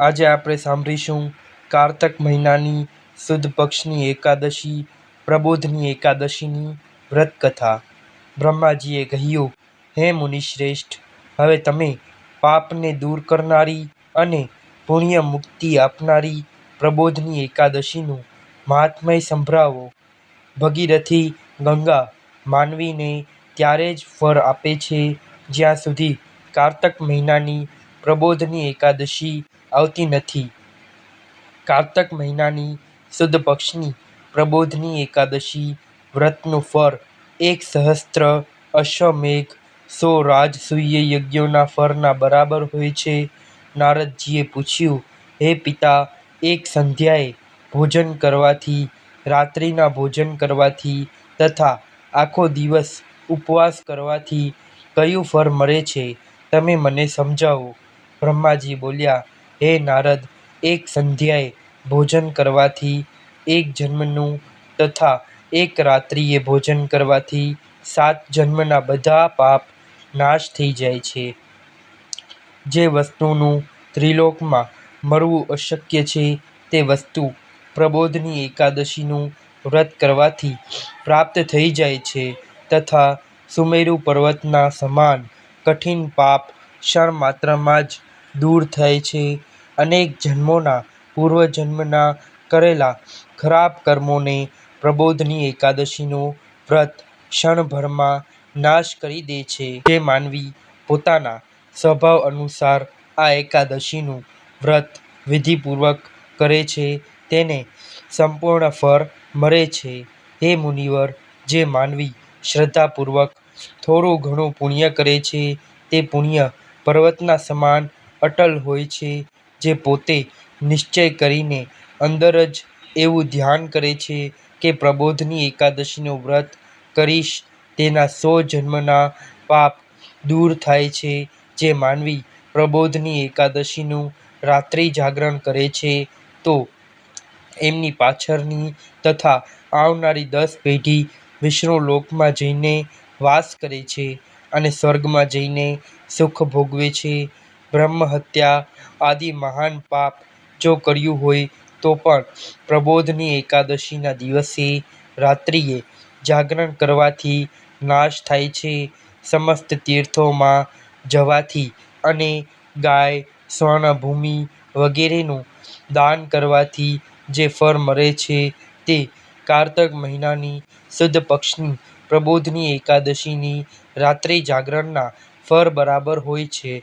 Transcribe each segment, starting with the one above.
આજે આપણે સાંભળીશું કારતક મહિનાની સુદ પક્ષની એકાદશી, પ્રબોધની એકાદશીની વ્રતકથા. બ્રહ્માજીએ કહ્યું, હે મુનિશ્રેષ્ઠ, હવે તમે પાપને દૂર કરનારી અને પુણ્ય મુક્તિ આપનારી પ્રબોધની એકાદશીનું મહાત્મય સંભળાવો ભગીરથી ગંગા માનવીને ત્યારે જ ફળ આપે છે. જ્યાં સુધી કારતક મહિનાની પ્રબોધની એકાદશી આવતી નથી. કારતક મહિનાની સુદ પક્ષની પ્રબોધની એકાદશી વ્રતનું ફળ, એક સહસ્ત્ર અશ્વમેઘ, સો રાજસૂય યજ્ઞોના ફળના બરાબર હોય છે. નારદજીએ પૂછ્યું, હે પિતા, એક સંધ્યાએ ભોજન કરવાથી, રાત્રિના ભોજન કરવાથી તથા આખો દિવસ ઉપવાસ કરવાથી કયું ફળ મળે છે? તમે મને સમજાવો. બ્રહ્માજી બોલ્યા હે નારદ, એક સંધ્યાએ ભોજન કરવાથી, એક જન્મનું તથા એક રાત્રિએ ભોજન કરવાથી સાત જન્મના બધા પાપ નાશ થઈ જાય છે. જે વસ્તુનું ત્રિલોકમાં મળવું અશક્ય છે, તે વસ્તુ પ્રબોધની એકાદશીનું વ્રત કરવાથી પ્રાપ્ત થઈ જાય છે તથા સુમેરુ પર્વતના સમાન કઠિન પાપ ક્ષણ માત્રમાં જ દૂર થાય છે. અનેક જન્મોના પૂર્વજન્મના કરેલા ખરાબ કર્મોને પ્રબોધની એકાદશીનું વ્રત ક્ષણભરમાં નાશ કરી દે છે. જે માનવી પોતાના સ્વભાવ અનુસાર આ એકાદશીનું વ્રત વિધિપૂર્વક કરે છે, તેને સંપૂર્ણ ફળ મળે છે. હે મુનિવર, જે માનવી શ્રદ્ધાપૂર્વક થોડું ઘણું પુણ્ય કરે છે, તે પુણ્ય પર્વતના સમાન અટલ હોય છે. જે પોતે નિશ્ચય કરીને અંદર જ એવું ધ્યાન કરે છે કે પ્રબોધની એકાદશીનું વ્રત કરીશ, તેના સો જન્મના પાપ દૂર થાય છે, જે માનવી પ્રબોધની એકાદશીનું રાત્રિ જાગરણ કરે છે. તો એમની પાછળની તથા આવનારી દસ પેઢી વિષ્ણુ લોકમાં જઈને વાસ કરે છે અને સ્વર્ગમાં જઈને સુખ ભોગવે છે. બ્રહ્મહત્યા આદિ મહાન પાપ જો કર્યું હોય તો પણ પ્રબોધની એકાદશીના દિવસે રાત્રિએ જાગરણ કરવાથી નાશ થાય છે. સમસ્ત તીર્થોમાં જવાથી અને ગાય સ્વર્ણભૂમિ વગેરેનું દાન કરવાથી જે ફળ મળે છે તે કારતક મહિનાની સુદ પક્ષની પ્રબોધની એકાદશીની રાત્રે જાગરણના ફળ બરાબર હોય છે.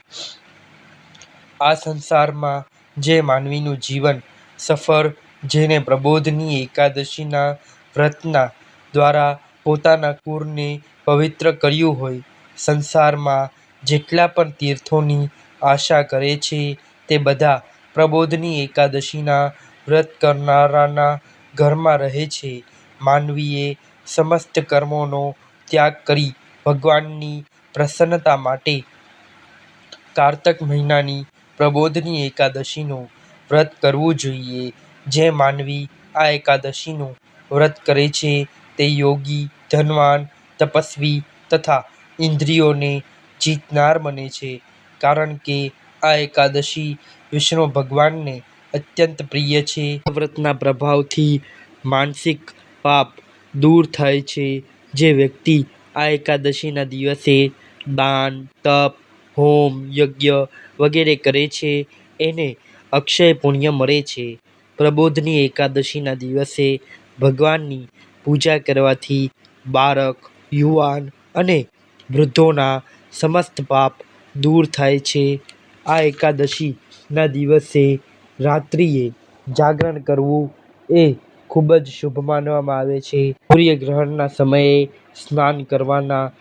આ સંસારમાં જે માનવીનું જીવન સફર, જેને પ્રબોધની એકાદશીના વ્રતના દ્વારા પોતાના કુળને પવિત્ર કર્યું હોય, સંસારમાં જેટલા પણ તીર્થોની આશા કરે છે, તે બધા પ્રબોધની એકાદશીના વ્રત કરનારાના ઘરમાં રહે છે. માનવીએ સમસ્ત કર્મોનો ત્યાગ કરી ભગવાનની પ્રસન્નતા માટે કારતક મહિનાની પ્રબોધની એકાદશીનું વ્રત કરવું જોઈએ. જે માનવી આ એકાદશીનું વ્રત કરે છે તે યોગી, ધનવાન, તપસ્વી તથા ઇન્દ્રિયોને જીતનાર બને છે. કારણ કે આ એકાદશી વિષ્ણુ ભગવાનને અત્યંત પ્રિય છે. વ્રતના પ્રભાવથી માનસિક પાપ દૂર થાય છે. જે વ્યક્તિ આ એકાદશીના દિવસે દાન, તપ હોમ, યજ્ઞ વગેરે કરે છે. એને અક્ષય પુણ્ય મળે છે. પ્રબોધની એકાદશીના દિવસે ભગવાનની પૂજા કરવાથી બાળક, યુવાન અને વૃદ્ધોના સમસ્ત પાપ દૂર થાય છે. આ એકાદશીના દિવસે રાત્રિએ જાગરણ કરવું એ ખૂબ જ શુભ માનવામાં આવે છે. સૂર્યગ્રહણના સમયે સ્નાન કરવાના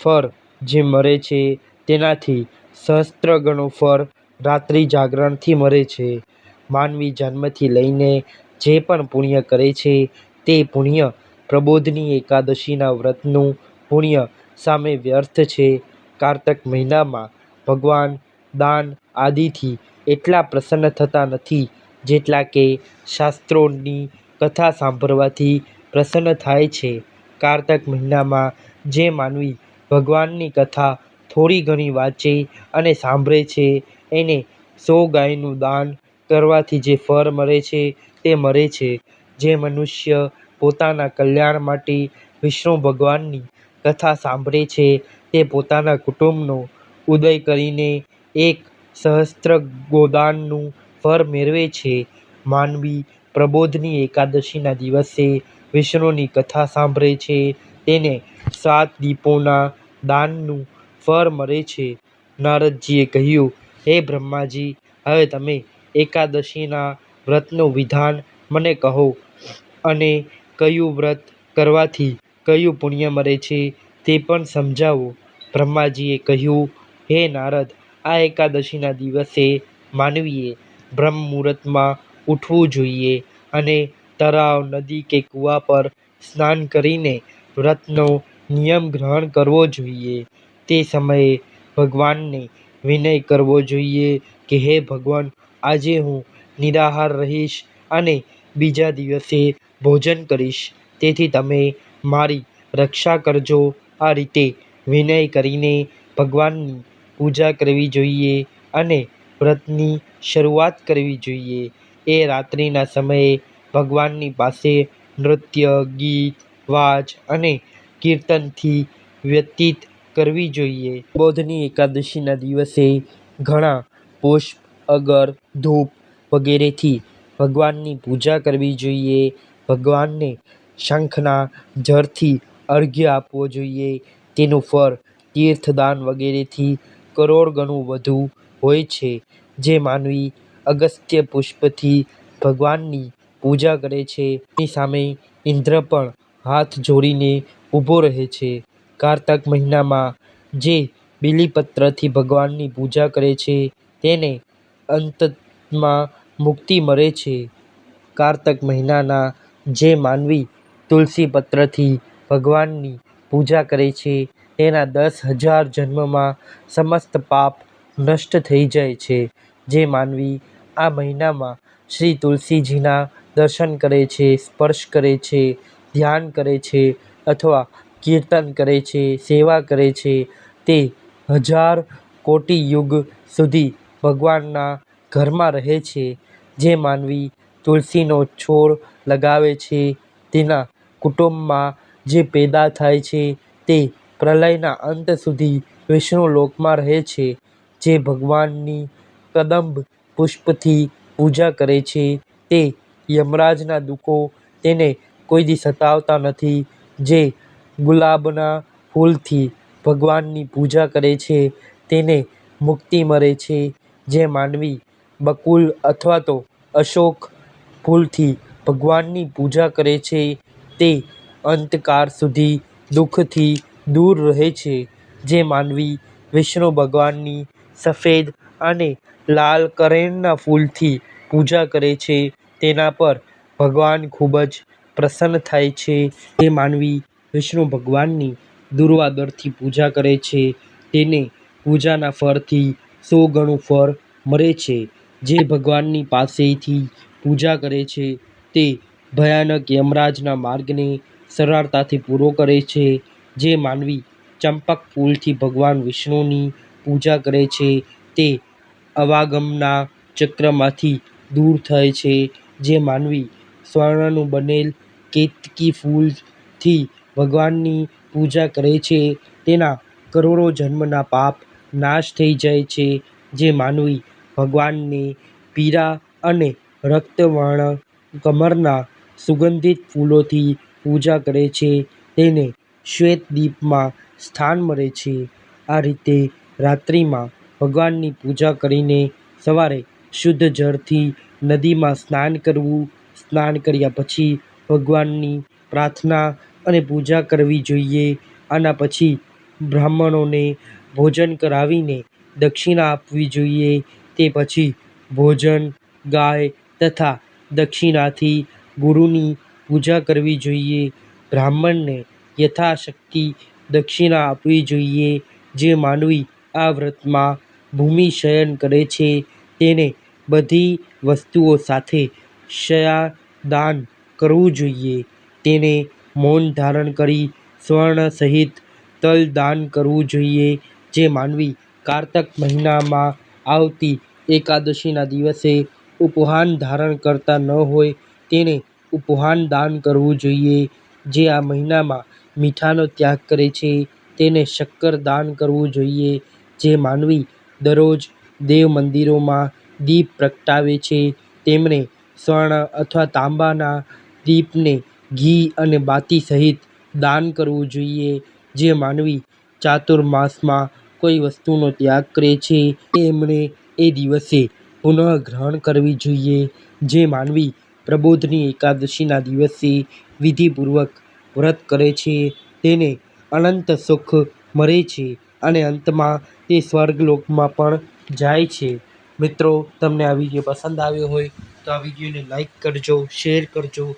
ફળ જે મળે છે તેનાથી સહસ્ત્ર ગણું ફળ રાત્રિ જાગરણથી મળે છે. માનવી જન્મથી લઈને જે પણ પુણ્ય કરે છે, તે પુણ્ય પ્રબોધની એકાદશીના વ્રતનું પુણ્ય સામે વ્યર્થ છે. કારતક મહિનામાં ભગવાન દાન આદિથી એટલા પ્રસન્ન થતા નથી જેટલા કે શાસ્ત્રોની કથા સાંભળવાથી પ્રસન્ન થાય છે. કારતક મહિનામાં જે માનવી ભગવાનની કથા થોડી ઘણી વાંચે અને સાંભળે છે એને સો ગાયનું દાન કરવાથી જે ફળ મળે છે તે મળે છે. જે મનુષ્ય પોતાના કલ્યાણ માટે વિષ્ણુ ભગવાનની કથા સાંભળે છે તે પોતાના કુટુંબનો ઉદય કરીને એક સહસ્ત્ર ગોદાનનું ફળ મેળવે છે. માનવી પ્રબોધની એકાદશીના દિવસે વિષ્ણુની કથા સાંભળે છે તેને સાત દીપોના દાનનું ફળ મળે છે. નારદજીએ કહ્યું, હે બ્રહ્માજી, હવે તમે એકાદશીના વ્રતનું વિધાન મને કહો અને કયું વ્રત કરવાથી કયું પુણ્ય મળે છે તે પણ સમજાવો. બ્રહ્માજીએ કહ્યું, હે નારદ, આ એકાદશીના દિવસે માનવીએ બ્રહ્મ મુહૂર્તમાં ઉઠવું જોઈએ અને તળાવ, નદી કે કૂવા પર સ્નાન કરીને વ્રતનો નિયમ ગ્રહણ કરવો જોઈએ. તે સમયે ભગવાનને વિનય કરવો જોઈએ કે હે ભગવાન, આજે હું નિરાહાર રહીશ અને બીજા દિવસે ભોજન કરીશ તેથી તમે મારી રક્ષા કરજો. આ રીતે વિનય કરીને ભગવાનની પૂજા કરવી જોઈએ અને વ્રતની શરૂઆત કરવી જોઈએ. એ રાત્રિના સમયે ભગવાનની પાસે નૃત્ય, ગીત, વાજ અને કીર્તનથી વ્યતીત કરવી જોઈએ. બૌદ્ધની એકાદશીના દિવસે ઘણા પુષ્પ, અગર, ધૂપ વગેરેથી ભગવાનની પૂજા કરવી જોઈએ. ભગવાનને શંખના જળથી અર્ઘ્ય આપવો જોઈએ. તેનું ફળ તીર્થદાન વગેરેથી કરોડ ગણું વધુ હોય છે. જે માનવી અગસ્ત્ય પુષ્પથી ભગવાનની પૂજા કરે છે તેની સામે ઇન્દ્ર પણ હાથ જોડીને ઊભો રહે છે. કારતક મહિનામાં જે બીલીપત્રથી ભગવાનની પૂજા કરે છે તેને અંતમાં મુક્તિ મળે છે. કારતક મહિનાના જે માનવી તુલસી પત્રથી ભગવાનની પૂજા કરે છે તેના દસ હજાર જન્મમાં સમસ્ત પાપ નષ્ટ થઈ જાય છે. જે માનવી આ મહિનામાં શ્રી તુલસીજીના દર્શન કરે છે, સ્પર્શ કરે છે, ધ્યાન કરે છે અથવા કીર્તન કરે છે, સેવા કરે છે તે હજાર કોટિ યુગ સુધી ભગવાનના ઘરમાં રહે છે. જે માનવી તુલસીનો છોડ લગાવે છે તેના કુટુંબમાં જે પેદા થાય છે તે પ્રલયના અંત સુધી વિષ્ણુ લોકમાં રહે છે. જે ભગવાનની કદંબ પુષ્પથી પૂજા કરે છે તે યમરાજના દુઃખો તેને કોઈ દી સતાવતા નથી. જે ગુલાબના ફૂલથી ભગવાનની પૂજા કરે છે તેને મુક્તિ મળે છે. જે માનવી બકુલ અથવા તો અશોક ફૂલથી ભગવાનની પૂજા કરે છે તે અંતકાળ સુધી દુઃખથી દૂર રહે છે. જે માનવી વિષ્ણુ ભગવાનની સફેદ અને લાલ કરેણના ફૂલથી પૂજા કરે છે તેના પર ભગવાન ખૂબ જ પ્રસન્ન થાય છે. તે માનવી વિષ્ણુ ભગવાનની દુર્વાદરથી પૂજા કરે છે તેને પૂજાના ફળથી સો ગણું ફળ મળે છે. જે ભગવાનની પાસેથી પૂજા કરે છે તે ભયાનક યમરાજના માર્ગને સરળતાથી પૂરો કરે છે. જે માનવી ચંપક ફૂલથી ભગવાન વિષ્ણુની પૂજા કરે છે તે અવાગમના ચક્રમાંથી દૂર થાય છે. જે માનવી સ્વર્ણનું બનેલ કેતકી ફૂલથી ભગવાનની પૂજા કરે છે તેના કરોડો જન્મના પાપ નાશ થઈ જાય છે. જે માનવી ભગવાનને પીળા અને રક્તવર્ણ કમળના સુગંધિત ફૂલોથી પૂજા કરે છે તેને શ્વેત દીપમાં સ્થાન મળે છે. આ રીતે રાત્રિમાં ભગવાનની પૂજા કરીને સવારે શુદ્ધ જળથી નદીમાં સ્નાન કરવું. સ્નાન કર્યા પછી ભગવાનની પ્રાર્થના અને પૂજા કરવી જોઈએ. આના પછી બ્રાહ્મણોને ભોજન કરાવીને દક્ષિણા આપવી જોઈએ. તે પછી ભોજન, ગાય તથા દક્ષિણાથી ગુરુની પૂજા કરવી જોઈએ. બ્રાહ્મણને યથાશક્તિ દક્ષિણા આપવી જોઈએ. જે માનવી આ વ્રતમાં ભૂમિ શયન કરે છે તેને બધી વસ્તુઓ સાથે શય્યાદાન કરવું જોઈએ. તેને મૌન ધારણ કરી સ્વર્ણ સહિત તલ દાન કરવું જોઈએ. જે માનવી કારતક મહિનામાં આવતી એકાદશીના દિવસે ઉપવાન ધારણ કરતા ન હોય તેણે ઉપવાન દાન કરવું જોઈએ જે આ મહિનામાં મીઠાનો ત્યાગ કરે છે તેને શક્કર દાન કરવું જોઈએ જે માનવી દરરોજ દેવ મંદિરોમાં દીપ પ્રગટાવે છે, તેમણે સ્વર્ણ અથવા તાંબાના દીપને ઘી અને બાતી સહિત દાન કરવું જોઈએ. જે માનવી ચાતુર્માસમાં કોઈ વસ્તુનો ત્યાગ કરે છે તેમણે એ દિવસે પુનઃ ગ્રહણ કરવી જોઈએ. જે માનવી પ્રબોધની એકાદશીના દિવસે વિધિપૂર્વક વ્રત કરે છે, તેને અનંત સુખ મળે છે અને અંતમાં તે સ્વર્ગલોકમાં પણ જાય છે. મિત્રો, તમને આ વીડિયો પસંદ આવ્યો હોય તો આ વિડીયોને લાઈક કરજો, શેર કરજો.